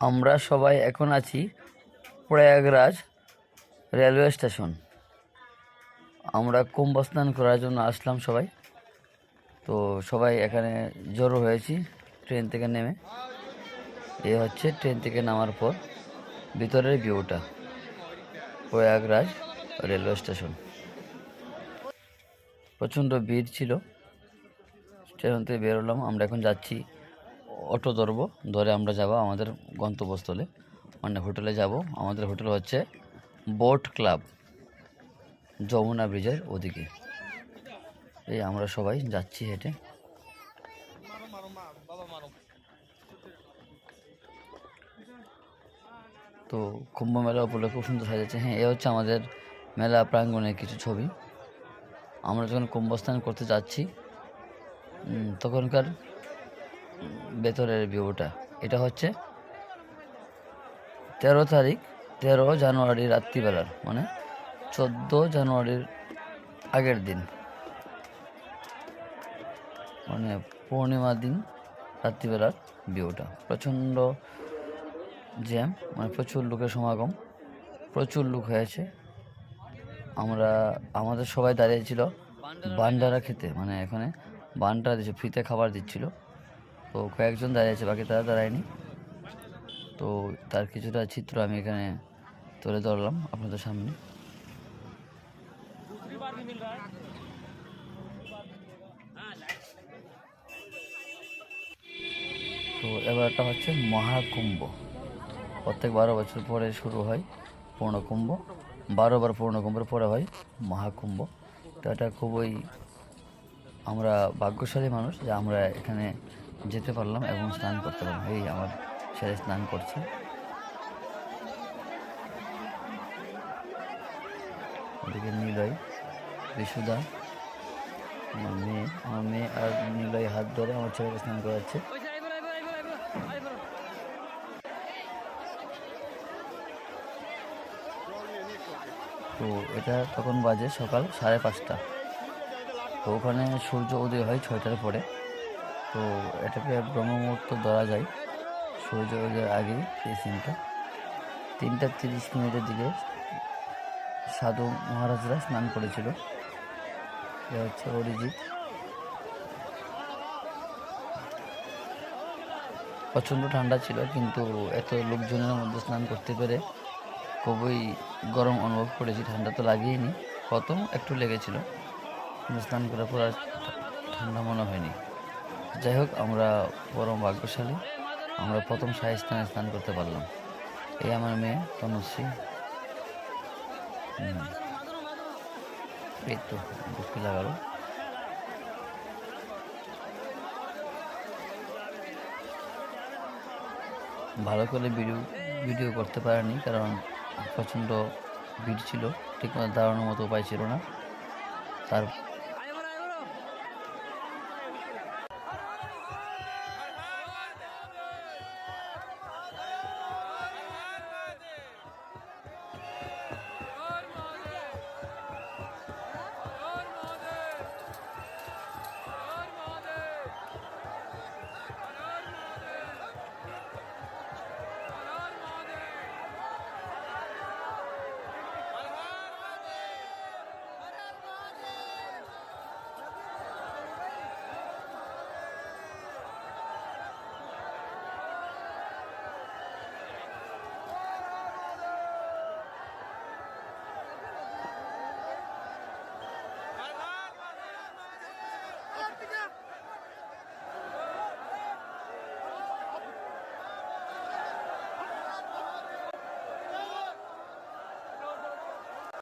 আমরা সবাই এখন আছি প্রয়াগরাজ রেলওয়ে স্টেশন। আমরা কুম্ভ স্নান করার জন্য আসলাম সবাই। তো সবাই এখানে জড়ো হয়েছি, ট্রেন থেকে নেমে। এ হচ্ছে ট্রেন থেকে নামার পর ভিতরের ভিউটা, প্রয়াগরাজ রেলওয়ে স্টেশন। প্রচণ্ড ভিড় ছিল, স্টেশন থেকে বেরোলাম আমরা এখন যাচ্ছি অটো ধরবো, ধরে আমরা যাব আমাদের গন্তব্যস্থলে। মানে হোটেলে যাব। আমাদের হোটেল হচ্ছে বোট ক্লাব, যমুনা ব্রিজের ওদিকে। এই আমরা সবাই যাচ্ছি হেঁটে। তো কুম্ভ মেলা উপলক্ষে খুব সুন্দর সাজাচ্ছে। হ্যাঁ এ হচ্ছে আমাদের মেলা প্রাঙ্গণের কিছু ছবি। আমরা যখন কুম্ভস্থান করতে যাচ্ছি তখনকার ভেতরের ভিউটা। এটা হচ্ছে তেরো তারিখ, তেরো জানুয়ারি রাত্রিবেলার মানে চোদ্দ জানুয়ারির আগের দিন। মানে পূর্ণিমা দিন রাত্রিবেলার ভিউটা। প্রচণ্ড জ্যাম মানে প্রচুর লোকের সমাগম, প্রচুর লোক হয়েছে। আমরা, আমাদের সবাই দাঁড়িয়েছিল বান্ডারা খেতে মানে এখানে বান্ডারা দিচ্ছে ফ্রিতে খাবার দিচ্ছিল। তো কয়েকজন দাঁড়িয়েছে বাকি তারা দাঁড়ায়নি। তো তার কিছুটা চিত্র আমি এখানে তুলে ধরলাম আপনাদের সামনে। তো এবারটা হচ্ছে মহাকুম্ভ। প্রত্যেক বারো বছর পরে শুরু হয় পূর্ণকুম্ভ। বারোবার পূর্ণকুম্ভের পরে হয় মহাকুম্ভ। তো এটা খুবই আমরা ভাগ্যশালী মানুষ যে আমরা এখানে যেতে পারলাম এবং স্নান করতে পারলাম। এই আমার ছেলে স্নান করছে। ওদিকে নিলয় বিশুদা আমার মেয়ে আমার মেয়ে আর নিলয় হাত ধরে আমার ছেলেকে স্নান করাচ্ছে। তো এটা তখন বাজে সকাল সাড়ে পাঁচটা। তো ওখানে সূর্য উদয় হয় ছয়টার পরে। তো এটাকে ব্রহ্ম মুহূর্ত ধরা যায়। সূর্য উদয়ের আগেই এই সিনটা তিনটা তিরিশ মিনিটের দিকে সাধু মহারাজরা স্নান করেছিল। এটা হচ্ছে অরিজিৎ। প্রচণ্ড ঠান্ডা ছিল, কিন্তু এত লোকজনের মধ্যে স্নান করতে পেরে খুবই গরম অনুভব করেছি। ঠান্ডা তো লাগেইনি। কত? একটু লেগেছিল। কিন্তু স্নান করার পর আর ঠান্ডা মনে হয়নি। যাই হোক আমরা পরম ভাগ্যশালী। আমরা প্রথম শাহী স্থানে স্নান করতে পারলাম। এই আমার মেয়ে, তনুশ্রী। এই তো ডুবকি লাগালো। ভালো করে ভিডিও ভিডিও করতে পারেনি, কারণ প্রচণ্ড ভিড় ছিল। ঠিকমতো দাঁড়ানোর মতো উপায় ছিল না। তার